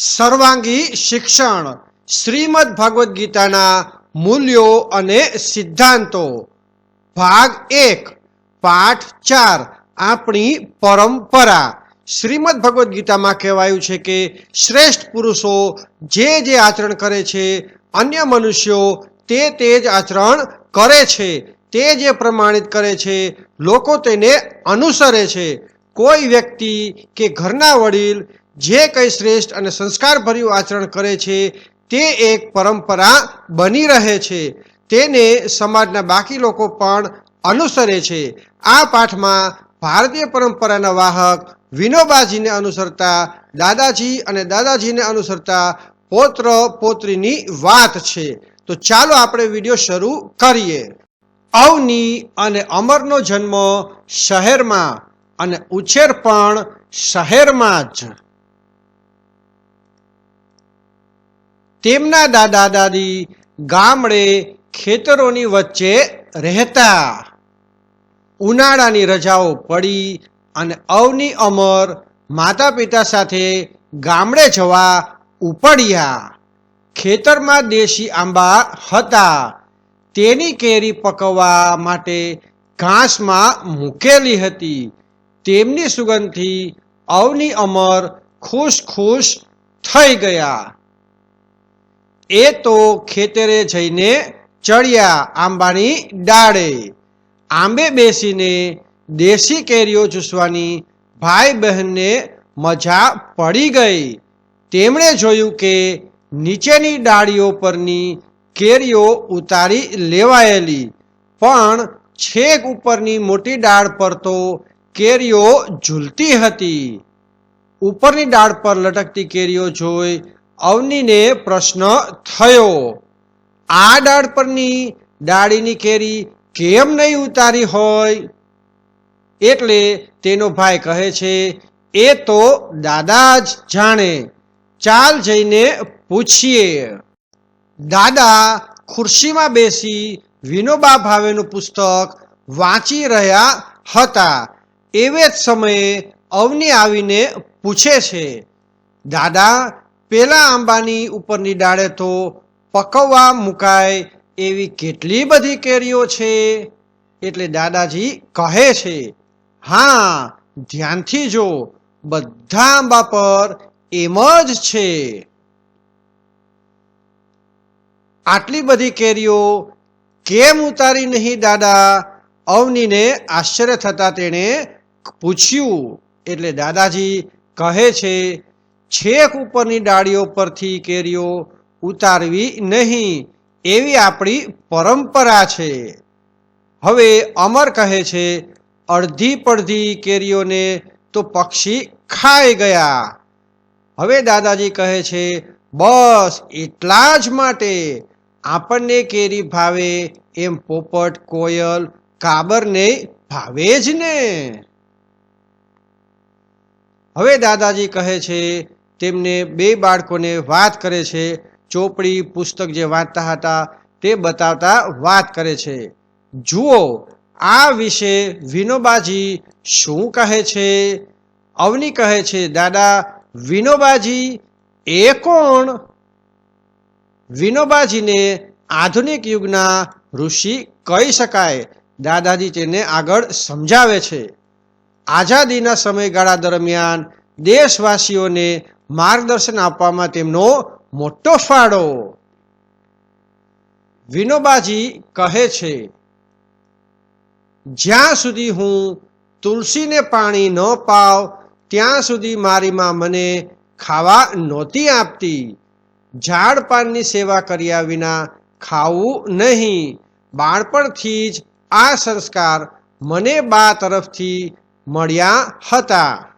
સર્વાંગી શિક્ષણ, શ્રીમદ ભગવદ્ ગીતાના મૂલ્યો અને સિદ્ધાંતો. ભાગ એક, પાઠ ચાર, આપણી પરંપરા. શ્રીમદ ભગવદ્ ગીતામાં કહેવાયું છે કે શ્રેષ્ઠ પુરુષો જે જે આચરણ કરે છે, અન્ય મનુષ્યો તે તે જ આચરણ કરે છે, તે જે પ્રમાણિત કરે છે, લોકો તેને અનુસરે છે. કોઈ વ્યક્તિ કે ઘરના વડીલ જે કંઈ શ્રેષ્ઠ અને સંસ્કારભર્યું આચરણ કરે છે, તે એક પરંપરા બની રહે છે. તેને સમાજના બાકી લોકો પણ અનુસરે છે. આ પાઠમાં ભારતીય પરંપરાના વાહક વિનોબાજીને અનુસરતા, દાદાજી અને દાદાજીને અનુસરતા પૌત્ર પૌત્રીની વાત છે. તો ચાલો આપણે વીડિયો શરૂ કરીએ. અવની અને અમરનો જન્મ શહેરમાં અને ઉછેર પણ શહેરમાં જ. તેમના દાદા દાદી ગામડે ખેતરોની વચ્ચે રહેતા. ઉનાળાની રજાઓ પડી અને અવની અમર માતા પિતા સાથે ગામડે જવા ઉપડ્યા. ખેતરમાં દેશી આંબા હતા. તેની કેરી પકવવા માટે ઘાસમાં મૂકેલી હતી. તેમની સુગંધથી અવની અમર ખુશ ખુશ થઈ ગયા. એ તો ખેતરે જઈને ચડ્યા આંબાની ડાળે. આંબે બેસીને દેશી કેરીઓ ચૂસવાની ભાઈ બહેનને મજા પડી ગઈ. તેમણે જોયું કે નીચેની ડાળીઓ પરની કેરીઓ ઉતારી લેવાયેલી, પણ છેક ઉપરની મોટી ડાળ પર તો કેરીઓ ઝૂલતી હતી. ઉપરની ડાળ પર લટકતી કેરીઓ જોઈ અવનીને પ્રશ્ન થયો, આ ડાળ પરની ડાળીની કેરી કેમ નહીં ઉતારી હોય? એટલે તેનો ભાઈ કહે છે, એ તો દાદા જ જાણે. ચાલ જઈને પૂછીએ. દાદા ખુરશીમાં બેસી વિનોબા ભાવેનું પુસ્તક વાંચી રહ્યા હતા. એવે જ સમયે અવની આવીને પૂછે છે, દાદા પેલા આંબાની ઉપરની ડાળે તો પકવવા મુકાય એવી કેટલી બધી કેરીઓ છે? એટલે દાદાજી કહે છે, હા, ધ્યાનથી જો, બધા આંબા પર એમ જ છે. આટલી બધી કેરીઓ કેમ ઉતારી નહીં દાદા? અવનીને આશ્ચર્ય થતા તેણે પૂછ્યું. એટલે દાદાજી કહે છે છેક ઉપરની ડાળીઓ પરથી કેરીઓ ઉતારવી નહીં. એવી આપણી પરંપરા છે. હવે અમર કહે છે, અડધી પડધી કેરીઓને તો પક્ષી ખાઈ ગયા. હવે દાદાજી કહે છે, બસ એટલા જ માટે. આપણને કેરી ભાવે એમ પોપટ, કોયલ કાબરને ભાવે જ ને. હવે દાદાજી કહે છે તેમને બે બાળકોને વાત કરે છે, ચોપડી, પુસ્તક જે વાંચતા હતા, તે બતાવતા વાત કરે છે. જુઓ, આ વિશે વિનોબાજી શું કહે છે? અવની કહે છે, દાદા, વિનોબાજી, એ કોણ? વિનોબાજીને આધુનિક યુગના ઋષિ કહી શકાય. દાદાજી તેને આગળ સમજાવે છે. આઝાદીના સમયગાળા દરમિયાન દેશવાસીઓને માર્ગદર્શન આપવામાં તેમનો મોટો ફાળો. વિનોબાજી કહે છે, જ્યાં સુધી હું તુલસીને પાણી ન પાવ, ત્યાં સુધી મારી માં મને ખાવા નહોતી આપતી. ઝાડ પાનની સેવા કર્યા વિના ખાવું નહીં. બાળપણથી જ આ સંસ્કાર મને બા તરફથી મળ્યા હતા.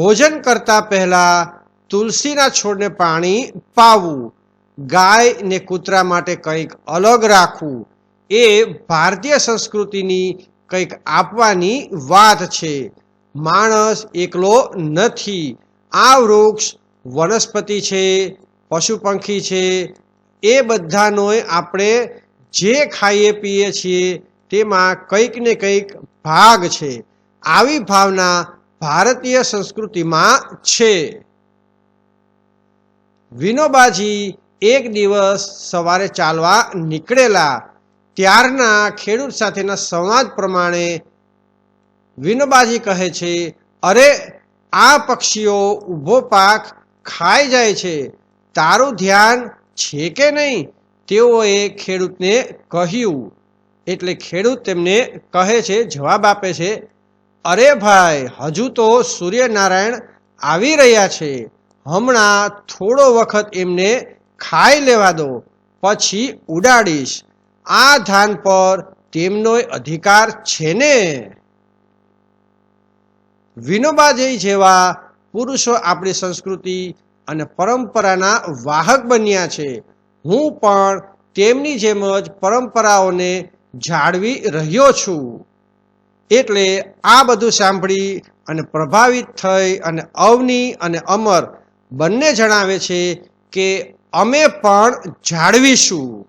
ભોજન કરતા પહેલા તુલસીના છોડને પાણી પાવું. ગાય ને કૂતરા માટે કંઈક અલગ રાખવું. એ ભારતીય સંસ્કૃતિની કંઈક આપવાની વાત છે. માણસ એકલો નથી. આ વૃક્ષ વનસ્પતિ છે પશુ પંખી છે. એ બધાનો આપણે જે ખાઈએ પીએ છીએ તેમાં કંઈક ને કંઈક ભાગ છે. આવી ભાવના ભારતીય સંસ્કૃતિમાં છે. વિનોબાજી એક દિવસ સવારે ચાલવા નીકળેલા, ત્યારના ખેડૂત સાથેના સંવાદ પ્રમાણે વિનોબાજી કહે છે, અરે, આ પક્ષીઓ ઊભો પાક ખાઈ જાય છે. તારું ધ્યાન છે કે નહીં? તેઓએ ખેડૂતને કહ્યું. એટલે ખેડૂત તેમને કહે છે, જવાબ આપે છે અરે ભાઈ, હજુ તો સૂર્યનારાયણ આવી રહ્યા છે. હમણાં થોડો વખત એમને ખાઈ લેવા દો, પછી ઉડાડીશ. આ ધાન પર તેમનો અધિકાર છે ને? વિનોબાજી જેવા પુરુષો આપણી સંસ્કૃતિ અને પરંપરાના વાહક બન્યા છે. હું પણ તેમની જેમ જ પરંપરાઓને જાળવી રહ્યો છું. એટલે આ બધું સાંભળી અને પ્રભાવિત થઈ અને અવની અને અમર બંને જણાવે છે કે અમે પણ જાળવીશું.